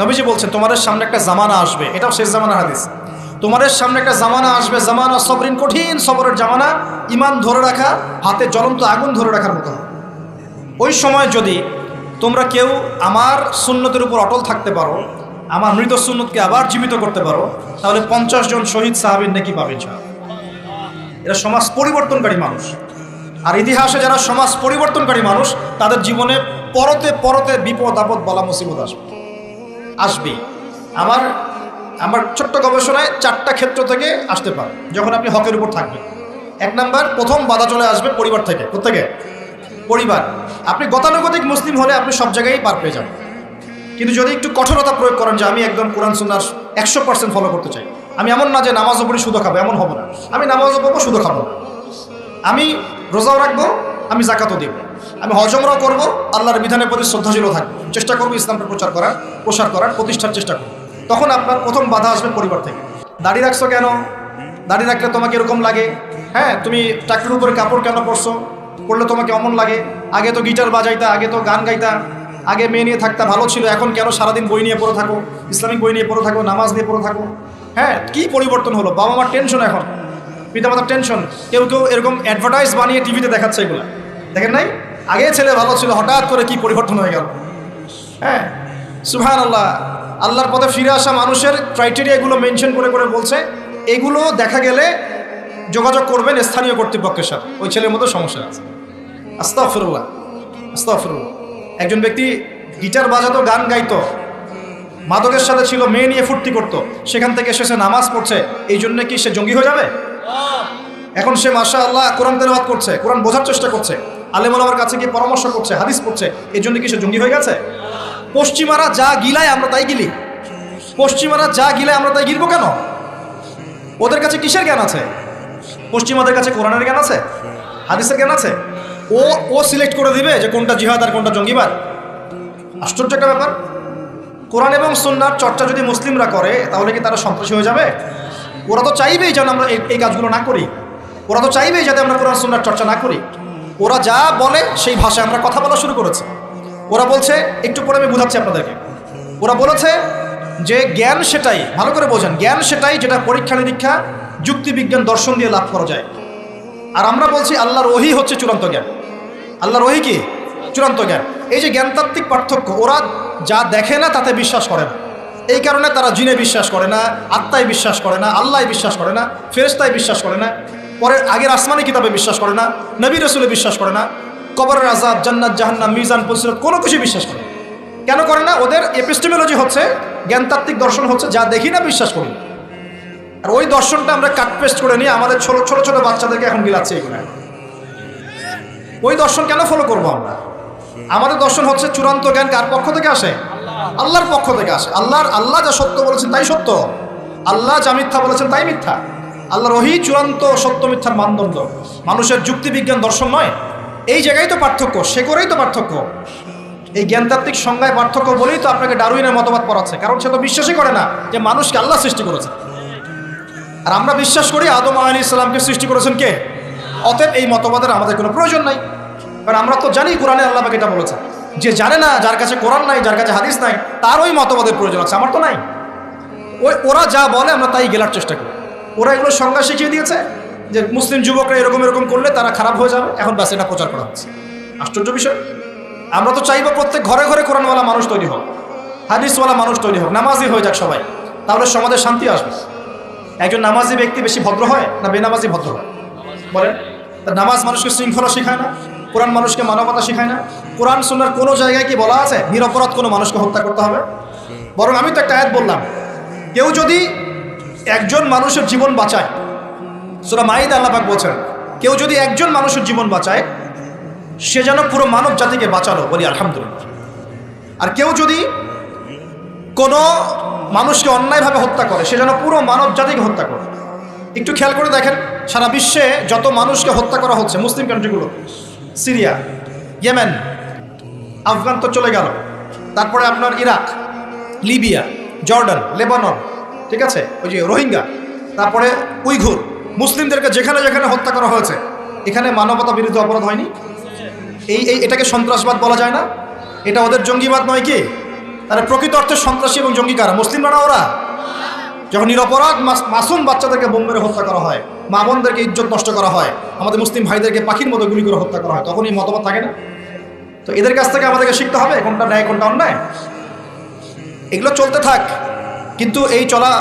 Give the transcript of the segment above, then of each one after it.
নবীজি বলছেন, তোমাদের সামনে একটা জামানা আসবে। এটাও শেষ জামানা হাদিস। তোমাদের সামনে একটা জামানা আসবে। জামানা সবরিন কঠিন, সবরের জামানা। ইমান ধরে রাখা, হাতে জ্বলন্ত আগুন ধরে রাখার মতো ওই সময় যদি তোমরা কেউ আমার সুন্নতের উপর অটল থাকতে পারো, আমার মৃত সুন্নতকে আবার জীবিত করতে পারো, তাহলে পঞ্চাশ জন শহীদ সাহাবির নাকি পাবেন এরা সমাজ পরিবর্তনকারী মানুষ। আর ইতিহাসে যারা সমাজ পরিবর্তনকারী মানুষ, তাদের জীবনে পরতে পরতে বিপদ আপদ বলা মুসিবত আসবে। আসবে। আমার আমার ছোট্ট গবেষণায় চারটা ক্ষেত্র থেকে আসতে পারে, যখন আপনি হকের উপর থাকবেন। এক নাম্বার, প্রথম বাধা চলে আসবে পরিবার থেকে কোথেকে পরিবার, আপনি গতানুগতিক মুসলিম হলে আপনি সব জায়গায় পার পেয়ে যাবেন। কিন্তু যদি একটু কঠোরতা প্রয়োগ করেন যে আমি একদম কোরআন সুন্নার একশো পার্সেন্ট ফলো করতে চাই, আমি এমন না যে নামাজও পড়ি শুধু খাব, এমন হব না। আমি নামাজও পড়ব শুধু খাব আমি রোজাও রাখব, আমি জাকাতও দিব। আমি হজমরাও করব, আল্লাহর বিধানের প্রতি শ্রদ্ধাশীলও থাকব। চেষ্টা করব ইসলামটা প্রচার করার, প্রসার করার, প্রতিষ্ঠার চেষ্টা করব। তখন আপনার প্রথম বাধা আসবে পরিবার থেকে। দাড়ি রাখছো কেন? দাড়ি রাখলে তোমাকে এরকম লাগে? হ্যাঁ তুমি চাকরির উপরে কাপড় কেন পরছো? পড়লে তোমাকে অমন লাগে? আগে তো গিটার বাজাইতা, আগে তো গান গাইতা, আগে মেয়ে নিয়ে থাকতা ভালো ছিল, এখন কেন সারাদিন বই নিয়ে পড়ে থাকো? ইসলামিক বই নিয়ে পড়ে থাকো, নামাজ নিয়ে পড়ে থাকো? হ্যাঁ কি পরিবর্তন হলো? বাবা মার টেনশন এখন। পিতামাতার টেনশন কেউ কেউ এরকম অ্যাডভার্টাইজ বানিয়ে টিভিতে দেখাচ্ছে এগুলো। দেখেন নাই? আগে ছেলে ভালো ছিল হঠাৎ করে কি পরিবর্তন হয়ে গেল? হ্যাঁ সুহান আল্লাহ আল্লাহর পথে ফিরে আসা মানুষের ক্রাইটেরিয়া এগুলো মেনশন করে করে বলছে এগুলো দেখা গেলে যোগাযোগ করবেন স্থানীয় কর্তৃপক্ষের সাথে। ওই ছেলের মতো সমস্যা আছে। আস্তাফিরুল্লাহ আস্তাফিরুল্লাহ একজন ব্যক্তি গিটার বাজাতো গান গাইতো মাদকের সাথে ছিল মেয়ে নিয়ে ফুর্তি করতো সেখান থেকে এসে নামাজ পড়ছে এই জন্য কি সে জঙ্গি হয়ে যাবে? এখন সে মাসা আল্লাহ কোরআন তেলাওয়াত করছে কোরআন বোঝার চেষ্টা করছে। আলেমুল আমার কাছে গিয়ে পরামর্শ করছে, হাদিস করছে এই জন্য কি সে জঙ্গি হয়ে গেছে? পশ্চিমারা যা গিলায় আমরা তাই গিলি। পশ্চিমারা যা গিলায় আমরা তাই গিলবো কেন? ওদের কাছে কিসের জ্ঞান আছে? পশ্চিমাদের কাছে কোরআনের জ্ঞান আছে? হাদিসের জ্ঞান আছে? ও ও সিলেক্ট করে দিবে যে কোনটা জিহাদ আর কোনটা জঙ্গিবাদ। আশ্চর্য একটা ব্যাপার। কোরআন এবং সুন্নার চর্চা যদি মুসলিমরা করে, তাহলে কি তারা সন্ত্রাসী হয়ে যাবে? ওরা তো চাইবেই যেন আমরা এই- কাজগুলো না করি। ওরা তো চাইবেই যাতে আমরা কোরআন সুন্নার চর্চা না করি। ওরা যা বলে সেই ভাষায় আমরা কথা বলা শুরু করেছি। ওরা বলছে, একটু পরে আমি বোঝাচ্ছি আপনাদেরকে। ওরা বলেছে যে জ্ঞান সেটাই, ভালো করে বোঝেন, জ্ঞান সেটাই যেটা পরীক্ষা নিরীক্ষা যুক্তিবিজ্ঞান দর্শন দিয়ে লাভ করা যায়। আর আমরা বলছি আল্লাহর ওহি হচ্ছে চূড়ান্ত জ্ঞান। আল্লাহর ওহি কি? চূড়ান্ত জ্ঞান। এই যে জ্ঞানতাত্ত্বিক পার্থক্য, ওরা যা দেখে না তাতে বিশ্বাস করে না। এই কারণে তারা জিনে বিশ্বাস করে না, আত্মায় বিশ্বাস করে না আল্লাহ বিশ্বাস করে না ফেরেস্তায় বিশ্বাস করে না। পরের আগের আসমানি কিতাবে বিশ্বাস করে না, নবী রসুলে বিশ্বাস করে না, কবরের আজাদ জান্নাত, জাহান্নাম, মিজান পসিরত কোনো কিছু বিশ্বাস করে কেন করে না? ওদের এপিস্টেমোলজি হচ্ছে, জ্ঞানতাত্ত্বিক দর্শন হচ্ছে, যা দেখি না বিশ্বাস করি। আর ওই দর্শনটা আমরা কাট পেস্ট করে নিয়ে আমাদের ছোট ছোট ছোট বাচ্চাদেরকে এখন গিলাচ্ছে এগুলো। ওই দর্শন কেন ফলো করব আমরা? আমাদের দর্শন হচ্ছে চূড়ান্ত জ্ঞান কার পক্ষ থেকে আসে? আল্লাহর পক্ষ থেকে আসে। আল্লাহর, আল্লাহ যা সত্য বলেছেন তাই সত্য। আল্লাহ যা মিথ্যা বলেছেন তাই মিথ্যা। আল্লাহ রহি চূড়ান্ত সত্য মিথ্যার মানদণ্ড। মানুষের যুক্তিবিজ্ঞান দর্শন নয়। এই জায়গায় তো পার্থক্য, সে করেই তো পার্থক্য। এই জ্ঞানতাত্ত্বিক সংজ্ঞায় পার্থক্য বলেই তো আপনাকে ডারুইনের মতবাদ পড়াচ্ছে, কারণ সে তো বিশ্বাসই করে না যে মানুষকে আল্লাহ সৃষ্টি করেছে। আর আমরা বিশ্বাস করি আদম আলী ইসলামকে সৃষ্টি করেছেন কে? অতএব এই মতবাদের আমাদের কোনো প্রয়োজন নাই। কারণ আমরা তো জানি কোরআনে আল্লাহ এটা বলেছে যে জানে না, যার কাছে কোরআন নাই, যার কাছে হাদিস নাই, তার ওই মতবাদের প্রয়োজন আছে, আমার তো নাই। ওই ওরা যা বলে আমরা তাই গেলার চেষ্টা করি। ওরা এগুলো সংজ্ঞা শিখিয়ে দিয়েছে যে মুসলিম যুবকরা এরকম এরকম করলে তারা খারাপ হয়ে যাবে। এখন ব্যাস, এটা প্রচার করা হচ্ছে। আশ্চর্য বিষয়। আমরা তো চাইব প্রত্যেক ঘরে ঘরে কোরআনওয়ালা মানুষ তৈরি হোক, হাদিসওয়ালা মানুষ তৈরি হোক নামাজি হয়ে যাক সবাই। তাহলে সমাজে শান্তি আসবে। একজন নামাজি ব্যক্তি বেশি ভদ্র হয় না বেনামাজি ভদ্র হয়? বলেন। নামাজ মানুষকে শৃঙ্খলা শেখায় না, কোরআন মানুষকে মানবতা শেখায় না। কোরআন শোনার কোনো জায়গায় কি বলা আছে? নিরপরাধ কোনো মানুষকে হত্যা করতে হবে? বরং আমি তো একটা আয়াত বললাম, কেউ যদি একজন মানুষের জীবন বাঁচায়। সুরা মাইদ আল্লাপাক বলছেন, কেউ যদি একজন মানুষের জীবন বাঁচায়, সে যেন পুরো মানব জাতিকে বাঁচালো বলি আলহামদুলিল্লাহ। আর কেউ যদি কোনো মানুষকে অন্যায়ভাবে হত্যা করে, সে যেন পুরো মানব জাতিকে হত্যা করে। একটু খেয়াল করে দেখেন, সারা বিশ্বে যত মানুষকে হত্যা করা হচ্ছে, মুসলিম কান্ট্রিগুলো সিরিয়া, ইয়েমেন, আফগান তো চলে গেল। তারপরে আপনার ইরাক, লিবিয়া, জর্ডান, লেবানন ঠিক আছে? ওই যে রোহিঙ্গা, তারপরে উইঘুর। মুসলিমদেরকে যেখানে যেখানে হত্যা করা হয়েছে, এখানে মানবতা বিরুদ্ধে অপরাধ হয়নি? এই এই, এটাকে সন্ত্রাসবাদ বলা যায় না? এটা ওদের জঙ্গিবাদ নয় কি? তাহলে প্রকৃত অর্থে সন্ত্রাসী এবং জঙ্গি কারা? মুসলিমরা না ওরা? যখন নিরপরাধ মাসুম বাচ্চাদেরকে বোম মেরে হত্যা করা হয়, মা বোনদেরকে ইজ্জত নষ্ট করা হয়, আমাদের মুসলিম ভাইদেরকে পাখির মতো গুলি করে হত্যা করা হয়, তখনই মতামত থাকে না? তো এদের কাছ থেকে আমাদেরকে শিখতে হবে, কোনটা ন্যায়, কোনটা অন্যায়। এগুলো চলতে থাক। কিন্তু এই চলা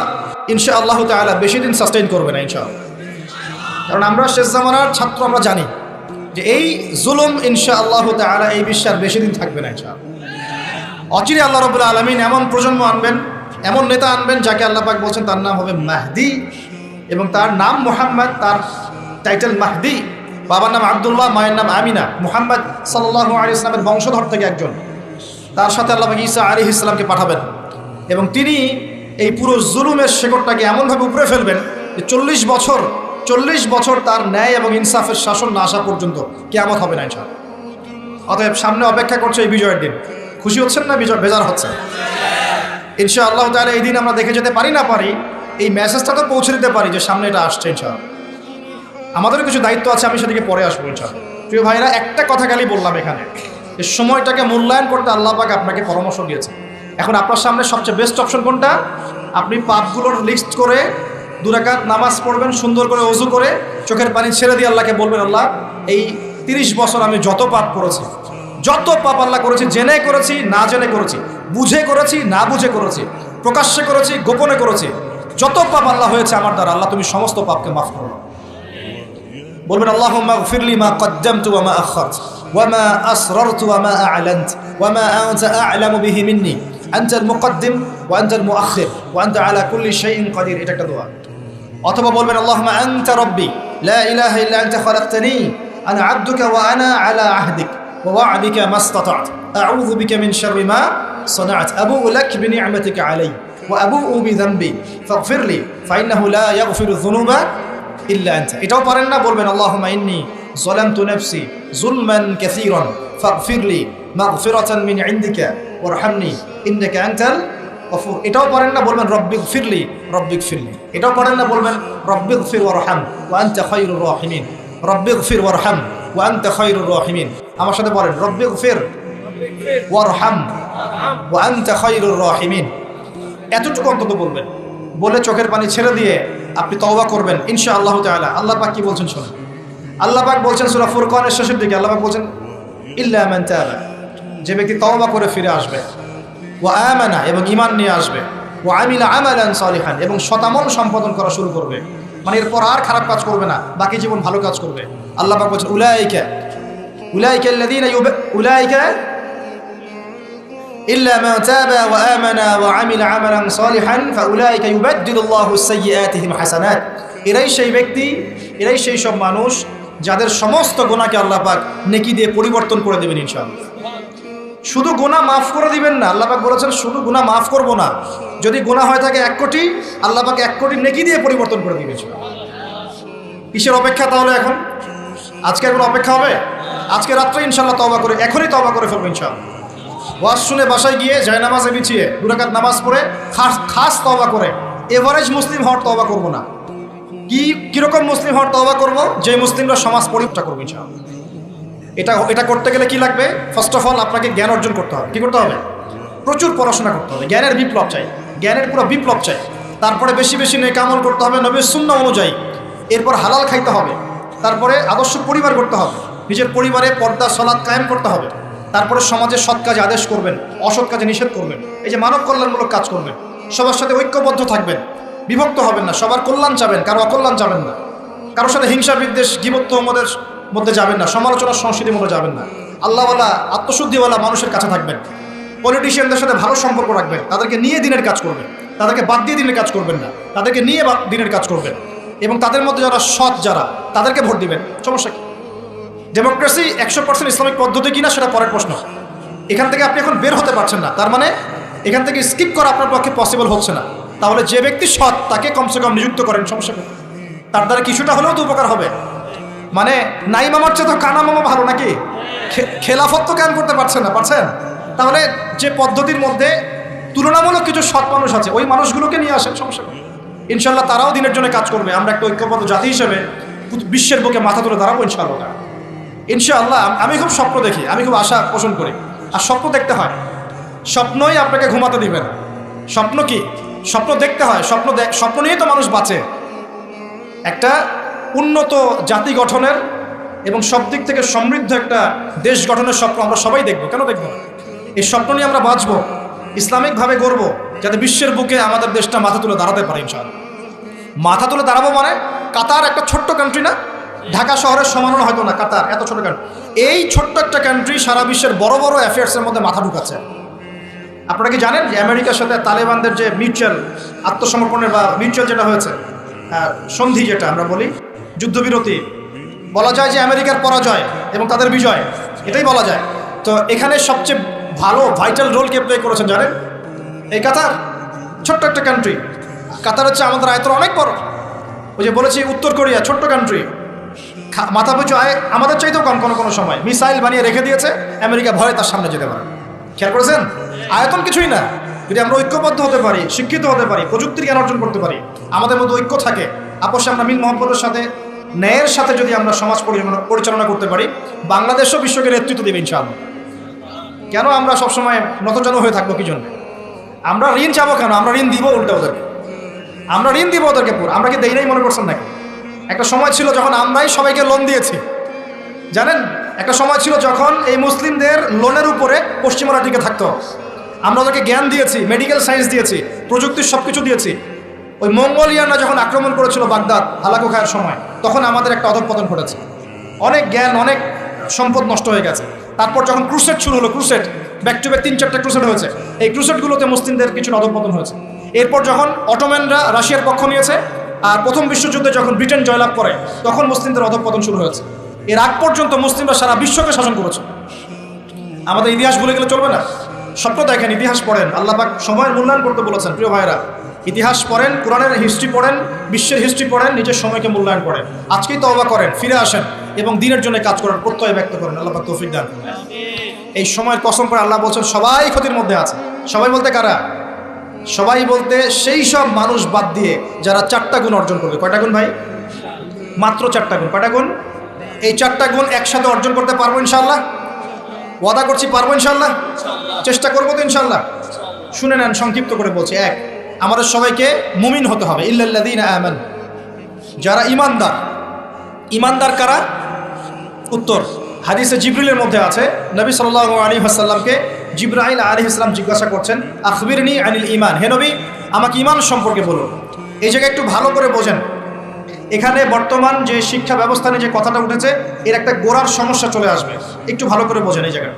ইনশা আল্লাহ তালা বেশি দিন সাস্টেইন করবে না ইনশা কারণ আমরা শেষ জামানার ছাত্র, আমরা জানি যে এই জুলুম ইনশা আল্লাহ তালা এই বিশ্বাস বেশি দিন থাকবে না ইনশা অচিরে আল্লাহ রবুল্লা আলমিন এমন প্রজন্ম আনবেন, এমন নেতা আনবেন যাকে আল্লাহ পাক বলছেন তার নাম হবে মাহদি এবং তার নাম মোহাম্মদ, তার টাইটেল মাহদি। বাবার নাম আবদুল্লাহ, মায়ের নাম আমিনা। মোহাম্মদ সাল্লাহ আলী ইসলামের বংশধর থেকে একজন। তার সাথে আল্লাহ ইসা আলী ইসলামকে পাঠাবেন। এবং তিনি এই পুরো জুলুমের শেকড়টাকে এমনভাবে উপরে ফেলবেন যে চল্লিশ বছর চল্লিশ বছর তার ন্যায় এবং ইনসাফের শাসন না আসা পর্যন্ত কেয়ামত হবে না ইনশাআল্লাহ। অতএব সামনে অপেক্ষা করছে এই বিজয়ের দিন। খুশি হচ্ছেন না বিজয়? বেজার হচ্ছে। ইনশা আল্লাহ তাহলে এই দিন আমরা দেখে যেতে পারি না পারি, এই মেসেজটা তো পৌঁছে দিতে পারি যে সামনে এটা আসছে ইনশাআল্লাহ। আমাদেরও কিছু দায়িত্ব আছে, আমি সেদিকে পরে আসব ইনশাআল্লাহ। প্রিয় ভাইরা, একটা কথা খালি বললাম এখানে, যে সময়টাকে মূল্যায়ন করতে আল্লাহ পাক আপনাকে পরামর্শ দিয়েছে। এখন আপনার সামনে সবচেয়ে বেস্ট অপশন কোনটা? আপনি পাপগুলোর লিস্ট করে দুরাকাত নামাজ পড়বেন, সুন্দর করে অজু করে, চোখের পানি ছেড়ে দিয়ে আল্লাহকে বলবেন, আল্লাহ, এই তিরিশ বছর আমি যত পাপ করেছি, যত পাপ আল্লাহ করেছি, জেনে করেছি, না জেনে করেছি, বুঝে করেছি, না বুঝে করেছি, প্রকাশ্যে করেছি, গোপনে করেছি, যত পাপ আল্লাহ হয়েছে আমার দ্বারা, আল্লাহ তুমি সমস্ত পাপকে মাফ করো। বলবেন, আল্লাহুম্মা ফিরলি মা কদ্দামতু ওয়া মা আখখারতু, ওয়া মা আসরারতু ওয়া মা আ'লানতু, ওয়া মা আনতা আ'লামু বিহি মিন্নি। আনতা আল মুকদ্দিম ওয়া আনতা আল মুআখির ওয়া আনতা আলা কুল্লি শাইইন কাদির এটা একটা দোয়া অথবা বলবেন আল্লাহুম্মা আনতা রাব্বি লা ইলাহা ইল্লা আনতা খালাকতানি আনা আবদুকা ওয়া আনা আলা আহদিক ওয়া ওয়া'দিকা মাস্তাতা'ত আউযু বিকা মিন শাররি মা صنعت أبوء لك بنعمتك علي وأبوء بذنبي فاغفر لي فإنه لا يغفر الذنوب ইল্লা আনতা এটাও পারেন না বলবেন আল্লাহুম্মা ইন্নী যালামতু নাফসি যুলমান কাসীরান ফাগফিরলি মাগফিরাতান মিন ইনদিকা, ওয়ারহামনি, ইন্নাকা আনতাল গফুর। এটাও পারেন না বলবেন রব্বিক ফিরলি রব্বিক ফিরলি এটাও পারেন না বলবেন রব্বিক ফির ওয়ারহাম, ওয়া আনতা খায়রুর রাহিমিন। রব্বিক ফির ওয়ারহাম, ওয়া আনতা খায়রুর রাহিমিন। আমার সাথে বলেন রব্বিক ফির ওয়ারহাম, ওয়া আনতা খায়রুর রাহিমিন। এতটুকু অন্তত বলবেন। বলে চোখের পানি ছেড়ে দিয়ে আপনি তওবা করবেন ইনশা আল্লাহ তাআলা। আল্লাহ পাক কি বলছেন শুনুন? আল্লাহ পাক বলছেন সূরা ফুরকানের শেষের দিকে, আল্লাহ পাক বলছেন, ইল্লা মান তাআবা যে ব্যক্তি তওবা করে ফিরে আসবে ওয়া আমানা এবং ঈমান নিয়ে আসবে ওয়া আমিলা আমালান সালিহান এবং শতামল সম্পাদন করা শুরু করবে মানে এরপর আর খারাপ কাজ করবে না বাকি জীবন ভালো কাজ করবে আল্লাহ পাক বলছেন উলাইকা উলাইকা আল্লাযীনা ইউব- উলাইকা إلا من تاب وآمن وعمل عملا صالحا فأولئك يبدل الله سيئاتهم حسنات এরাই সেই ব্যক্তি এরাই সেই সব মানুষ যাদের সমস্ত গোনাকে আল্লাহ পাক নেকি দিয়ে পরিবর্তন করে দেবেন ইনশাআল্লাহ শুধু গোনা মাফ করে দিবেন না, আল্লাহ পাক বলেছেন, শুধু গোনা মাফ করব না। যদি গোনা হয় থাকে এক কোটি, আল্লাহ পাক এক কোটি নেকি দিয়ে পরিবর্তন করে দিবেন। কিসের অপেক্ষা তাহলে এখন? আজকে কোনো অপেক্ষা হবে? আজকে রাত্রে ইনশাল্লাহ তবা করে, এখনই তবা করে ফেলব ইনশাআল্লাহ। ওয়াজ শুনে বাসায় গিয়ে যায় নামাজে বিছিয়ে দুরাকাত নামাজ পড়ে, খাস খাস তবা করে। এভারেজ মুসলিম হওয়ার তবা করব না। কি কীরকম মুসলিম হওয়ার তবা করব? যে মুসলিমরা সমাজ পরিবর্তন করবে ইনশাআল্লাহ। এটা এটা করতে গেলে কি লাগবে? ফার্স্ট অফ অল আপনাকে জ্ঞান অর্জন করতে হবে। কি করতে হবে? প্রচুর পড়াশোনা করতে হবে। জ্ঞানের বিপ্লব চাই। জ্ঞানের পুরো বিপ্লব চাই। তারপরে বেশি বেশি নেক আমল করতে হবে নবীর শূন্য অনুযায়ী। এরপর হালাল খাইতে হবে। তারপরে আদর্শ পরিবার করতে হবে। নিজের পরিবারে পর্দা সলাদ কায়েম করতে হবে। তারপরে সমাজে সৎ কাজে আদেশ করবেন, অসৎ কাজে নিষেধ করবেন। এই যে মানব কল্যাণমূলক কাজ করবেন। সবার সাথে ঐক্যবদ্ধ থাকবেন। বিভক্ত হবেন না। সবার কল্যাণ চাবেন, কারও অকল্যাণ চাবেন না। কারোর সাথে হিংসা বিদ্বেষ গিবত্ব মদের মধ্যে যাবেন না, সমালোচনার সংস্কৃতির মধ্যে যাবেন না। আল্লাহওয়ালা, আত্মশুদ্ধিওয়ালা মানুষের কাছে থাকবেন। পলিটিশিয়ানদের সাথে ভালো সম্পর্ক রাখবেন। তাদেরকে নিয়ে দিনের কাজ করবেন। তাদেরকে বাদ দিয়ে দিনের কাজ করবেন না। তাদেরকে নিয়ে দিনের কাজ করবেন। এবং তাদের মধ্যে যারা সৎ, যারা, তাদেরকে ভোট দিবেন। সমস্যা কি? ডেমোক্রেসি একশো পার্সেন্ট ইসলামিক পদ্ধতি কিনা সেটা পরের প্রশ্ন। এখান থেকে আপনি এখন বের হতে পারছেন না। তার মানে এখান থেকে স্কিপ করা আপনার পক্ষে পসিবল হচ্ছে না। তাহলে যে ব্যক্তি সৎ, তাকে কমসে কম নিযুক্ত করেন। সমস্যা তার দ্বারা কিছুটা হলেও তো উপকার হবে। মানে নাই মামার চেয়ে তো কানা মামা ভালো নাকি? খেলাফত তো কেন করতে পারছেন না, পারছেন? তাহলে যে পদ্ধতির মধ্যে তুলনামূলক কিছু সৎ মানুষ আছে, ওই মানুষগুলোকে নিয়ে আসেন, সমস্যা ইনশাল্লাহ তারাও দিনের জন্য কাজ করবে, আমরা একটা ঐক্যবদ্ধ জাতি হিসেবে বিশ্বের বুকে মাথা তুলে দাঁড়াবো, ইনশাআল্লাহ। ইনশাআল্লাহ, আমি খুব স্বপ্ন দেখি, আমি খুব আশা পোষণ করি। আর স্বপ্ন দেখতে হয়। স্বপ্নই আপনাকে ঘুমাতে দিবেন স্বপ্ন কি? স্বপ্ন দেখতে হয়, স্বপ্ন দেখ- স্বপ্ন নিয়েই তো মানুষ বাঁচে। একটা উন্নত জাতি গঠনের এবং সব দিক থেকে সমৃদ্ধ একটা দেশ গঠনের স্বপ্ন আমরা সবাই দেখব। কেন দেখব? এই স্বপ্ন নিয়ে আমরা বাঁচব, ইসলামিকভাবে গড়ব, যাতে বিশ্বের বুকে আমাদের দেশটা মাথা তুলে দাঁড়াতে পারে ইনশাআল্লাহ। মাথা তুলে দাঁড়াবো মানে কাতার একটা ছোট্ট কান্ট্রি না, ঢাকা শহরের সমানও হয়তো না, কাতার, এত ছোট কান্ট্রি এই ছোট্ট একটা কান্ট্রি সারা বিশ্বের বড় বড় অ্যাফেয়ার্সের মধ্যে মাথা ঢুকাচ্ছে। আপনারা কি জানেন যে আমেরিকার সাথে তালেবানদের যে মিউচুয়াল আত্মসমর্পণের বা মিউচুয়াল যেটা হয়েছে সন্ধি যেটা আমরা বলি যুদ্ধবিরতি। বলা যায় যে আমেরিকার পরাজয় এবং তাদের বিজয়, এটাই বলা যায়। তো এখানে সবচেয়ে ভালো ভাইটাল রোল কে প্লে করেছেন জানেন? এই কাতার, ছোট্ট একটা কান্ট্রি কাতার হচ্ছে আমাদের আয়তন অনেক বড়। ওই যে বলেছি, উত্তর কোরিয়া, ছোট্ট কান্ট্রি মাথা পিছু আয়, আমাদের চাইতেও কম কোনো কোনো সময়। মিসাইল বানিয়ে রেখে দিয়েছে, আমেরিকা ভয়ে তার সামনে যেতে পারে। খেয়াল করেছেন? আয়তন কিছুই না। যদি আমরা ঐক্যবদ্ধ হতে পারি, শিক্ষিত হতে পারি, প্রযুক্তির জ্ঞান অর্জন করতে পারি, আমাদের মধ্যে ঐক্য থাকে। আপোষে আমরা মিল মোহাম্মদের সাথে ন্যায়ের সাথে যদি আমরা সমাজ পরিচালনা- করতে পারি, বাংলাদেশও বিশ্বকে নেতৃত্ব দেবে ইনশাআল্লাহ। কেন আমরা সবসময় নতজানু হয়ে থাকব কি জন্য? আমরা ঋণ চাবো কেন? আমরা ঋণ দিব উল্টা ওদেরকে। আমরা ঋণ দিব ওদেরকে পুরো। আমরা কি দেই নাই মনে করছেন নাকি? একটা সময় ছিল যখন আমরাই সবাইকে লোন দিয়েছি। জানেন? একটা সময় ছিল যখন এই মুসলিমদের লোনের উপরে পশ্চিমারা টিকে থাকতো। আমরা ওদেরকে জ্ঞান দিয়েছি মেডিকেল সায়েন্স দিয়েছি, প্রযুক্তির সব কিছু দিয়েছি। ওই মঙ্গোলিয়ানরা যখন আক্রমণ করেছিল বাগদাদ, হালাকু খায়ের সময়, তখন আমাদের একটা অধঃপতন ঘটেছে। অনেক জ্ঞান, অনেক সম্পদ নষ্ট হয়ে গেছে। তারপর যখন ক্রুসেট শুরু হলো ক্রুসেট ব্যাক টু ব্যাক তিন চারটা ক্রুসেট হয়েছে। এই ক্রুসেটগুলোতে মুসলিমদের কিছু অধঃপতন হয়েছে। এরপর যখন অটোম্যানরা রাশিয়ার পক্ষ নিয়েছে, আর প্রথম বিশ্বযুদ্ধে যখন ব্রিটেন জয়লাভ করে, তখন মুসলিমদের অধঃপতন শুরু হয়েছে। এর আগ পর্যন্ত মুসলিমরা সারা বিশ্বকে শাসন করেছে। আমাদের ইতিহাস ভুলে গেলে চলবে না। স্বপ্ন দেখেন, ইতিহাস পড়েন। আল্লাহ পাক সময়ের মূল্যায়ন করতে বলেছেন, প্রিয় ভাইরা ইতিহাস পড়েন, কোরআনের হিস্ট্রি পড়েন, বিশ্বের হিস্ট্রি পড়েন, নিজের সময়কে মূল্যায়ন করেন। আজকেই তওবা করেন, ফিরে আসেন এবং দিনের জন্য কাজ করেন প্রত্যয় ব্যক্ত করেন। আল্লাহ তৌফিক দান। এই সময়ের কসম করে আল্লাহ বলছেন, সবাই ক্ষতির মধ্যে আছে। সবাই বলতে কারা? সবাই বলতে সেই সব মানুষ বাদ দিয়ে যারা চারটা গুণ অর্জন করবে। কয়টা গুণ ভাই? মাত্র চারটা গুণ। কয়টা গুণ? এই চারটা গুণ একসাথে অর্জন করতে পারব ইনশাল্লাহ ওয়াদা করছি পারব ইনশাল্লাহ চেষ্টা করব তো ইনশাল্লাহ শুনে নেন, সংক্ষিপ্ত করে বলছি। এক আমাদের সবাইকে মুমিন হতে হবে। ইল্লাল্লাদিন আমান। যারা ইমানদার ইমানদার কারা? উত্তর, হাদিসে জিব্রিলের মধ্যে আছে, নবী সাল্লাহ আলী হাসাল্লামকে জিব্রাহিল আলী ইসলাম জিজ্ঞাসা করছেন, আখবিরনি আনিল ইমান হে নবী, আমাকে ইমান সম্পর্কে বলুন। এই জায়গায় একটু ভালো করে বোঝেন। এখানে বর্তমান যে শিক্ষা ব্যবস্থা নিয়ে যে কথাটা উঠেছে, এর একটা গোড়ার সমস্যা চলে আসবে। একটু ভালো করে বোঝেন এই জায়গায়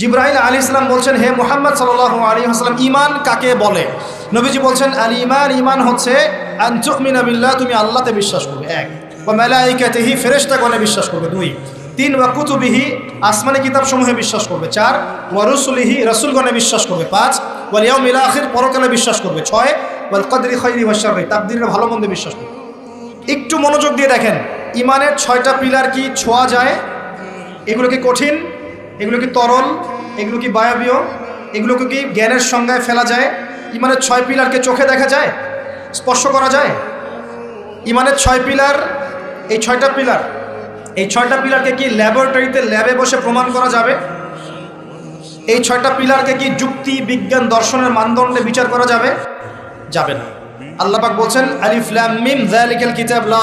জিব্রাহিল আলী ইসলাম বলছেন, হে মোহাম্মদ সাল আলী হাসলাম ইমান কাকে বলে? নবীজি বলছেন আল ইমান ইমান হচ্ছে তুমি আল্লাহতে বিশ্বাস করবে, এক। ও মেলাইকাতেহি ফেরেস্তাগণে বিশ্বাস করবে, দুই। তিন, ওয়া কুতুবিহি, আসমানি কিতাব সমূহে বিশ্বাস করবে, চার। ওয়া রসুলিহি, রসুলগণে বিশ্বাস করবে, পাঁচ। ওয়াল ইল আখির, পরকালে বিশ্বাস করবে, ছয়। ওয়াল কদরি খৈরি ওয়াশাররি তাকদীরের ভালো মন্দে বিশ্বাস করবে। একটু মনোযোগ দিয়ে দেখেন ইমানের ছয়টা পিলার কি ছোঁয়া যায়? এগুলো কি কঠিন? এগুলো কি তরল? এগুলো কি বায়বীয়? এগুলোকে কি জ্ঞানের সংজ্ঞায় ফেলা যায়? ইমানের ছয় পিলারকে চোখে দেখা যায়? স্পর্শ করা যায়? ইমানের ছয় পিলার, এই ছয়টা পিলার, এই ছয়টা পিলারকে কি ল্যাবরেটরিতে ল্যাবে বসে প্রমাণ করা যাবে? এই ছয়টা পিলারকে কি যুক্তি, বিজ্ঞান, দর্শনের মানদণ্ডে বিচার করা যাবে? যাবে না। আল্লাহ পাক বলছেন কিতাব, লা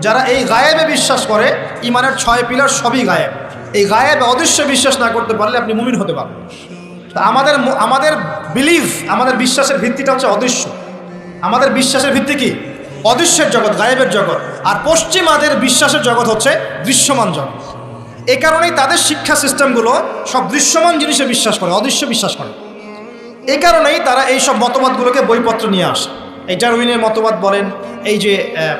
যারা এই গায়েবে বিশ্বাস করে, ইমানের ছয় পিলার সবই গায়েব। এই গায়েবে অদৃশ্য বিশ্বাস না করতে পারলে আপনি মুমিন হতে পারবেন তা আমাদের আমাদের বিলিভ আমাদের বিশ্বাসের ভিত্তিটা হচ্ছে অদৃশ্য। আমাদের বিশ্বাসের ভিত্তি কি? অদৃশ্যের জগৎ, গায়েবের জগৎ। আর পশ্চিমাদের বিশ্বাসের জগৎ হচ্ছে দৃশ্যমান জগৎ। এই কারণেই তাদের শিক্ষা সিস্টেমগুলো সব দৃশ্যমান জিনিসে বিশ্বাস করে, অদৃশ্য বিশ্বাস করে। এই কারণেই তারা এই সব মতবাদগুলোকে বইপত্র নিয়ে আসে। এই ডারউইনের মতবাদ বলেন, এই যে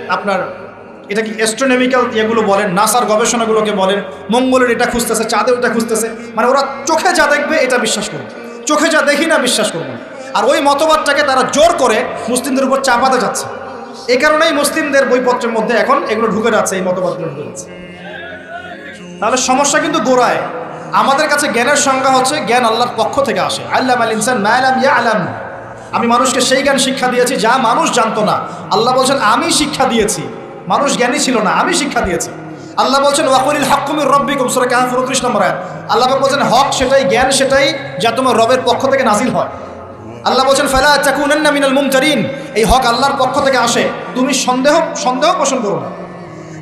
আপনার এটা কি অ্যাস্ট্রোনমিক্যাল ইয়েগুলো বলেন? নাসার গবেষণাগুলোকে বলেন। মঙ্গলের এটা খুঁজতেছে, চাঁদের ওটা খুঁজতেছে। মানে ওরা চোখে যা দেখবে, এটা বিশ্বাস করবে। চোখে যা দেখি না, বিশ্বাস করবে আর ওই মতবাদটাকে তারা জোর করে মুসলিমদের উপর চাপাতে যাচ্ছে। এই কারণেই মুসলিমদের বইপত্রের মধ্যে এখন এগুলো ঢুকে যাচ্ছে, এই মতবাদগুলো ঢুকে যাচ্ছে। তাহলে সমস্যা কিন্তু গোড়ায়। আমাদের কাছে জ্ঞানের সংজ্ঞা হচ্ছে, জ্ঞান আল্লাহর পক্ষ থেকে আসে। আল্লাহ আল ইনসান মায়ালাম ইয়া আলাম আমি মানুষকে সেই জ্ঞান শিক্ষা দিয়েছি, যা মানুষ জানতো না। আল্লাহ বলছেন, আমি শিক্ষা দিয়েছি। মানুষ জ্ঞানী ছিল না, আমি শিক্ষা দিয়েছি। আল্লাহ বলছেন, ওয়াকুলিল হকুমির রব্বিকুম সূরা কাহফ 29 নম্বর আল্লাহ বলছেন, হক সেটাই, জ্ঞান সেটাই যা তোমার রবের পক্ষ থেকে নাজিল হয়। আল্লাহ বলছেন, ফালা তাকুনান্না মিনাল মুমতারিন এই হক আল্লাহর পক্ষ থেকে আসে। তুমি সন্দেহ সন্দেহ পোষণ করো না।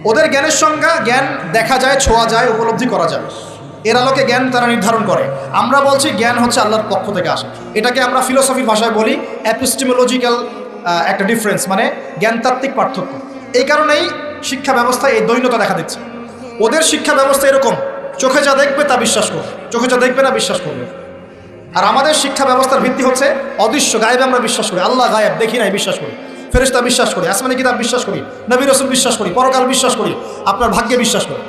ওদের জ্ঞানের সংজ্ঞা, জ্ঞান দেখা যায়, ছোঁয়া যায়, উপলব্ধি করা যায়। এর আলোকে জ্ঞান তারা নির্ধারণ করে। আমরা বলছি, জ্ঞান হচ্ছে আল্লাহর পক্ষ থেকে আসে। এটাকে আমরা ফিলোসফির ভাষায় বলি অ্যাপিস্টিমোলজিক্যাল একটা ডিফারেন্স মানে জ্ঞানতাত্ত্বিক পার্থক্য। এই কারণেই শিক্ষা ব্যবস্থায় এই দৈন্যতা দেখা দিচ্ছে। ওদের শিক্ষা ব্যবস্থা এরকম, চোখে যা দেখবে তা বিশ্বাস করবে চোখে যা দেখবে না বিশ্বাস করবে। আর আমাদের শিক্ষা ব্যবস্থার ভিত্তি হচ্ছে অদৃশ্য, গায়েবে আমরা বিশ্বাস করি, আল্লাহ গায়েব, দেখি নাই, বিশ্বাস করি। ফেরেস্তা বিশ্বাস করি, আসমানি কিতাব বিশ্বাস করি, নবী রসুল বিশ্বাস করি, পরকাল বিশ্বাস করি, আপনার ভাগ্যে বিশ্বাস করি।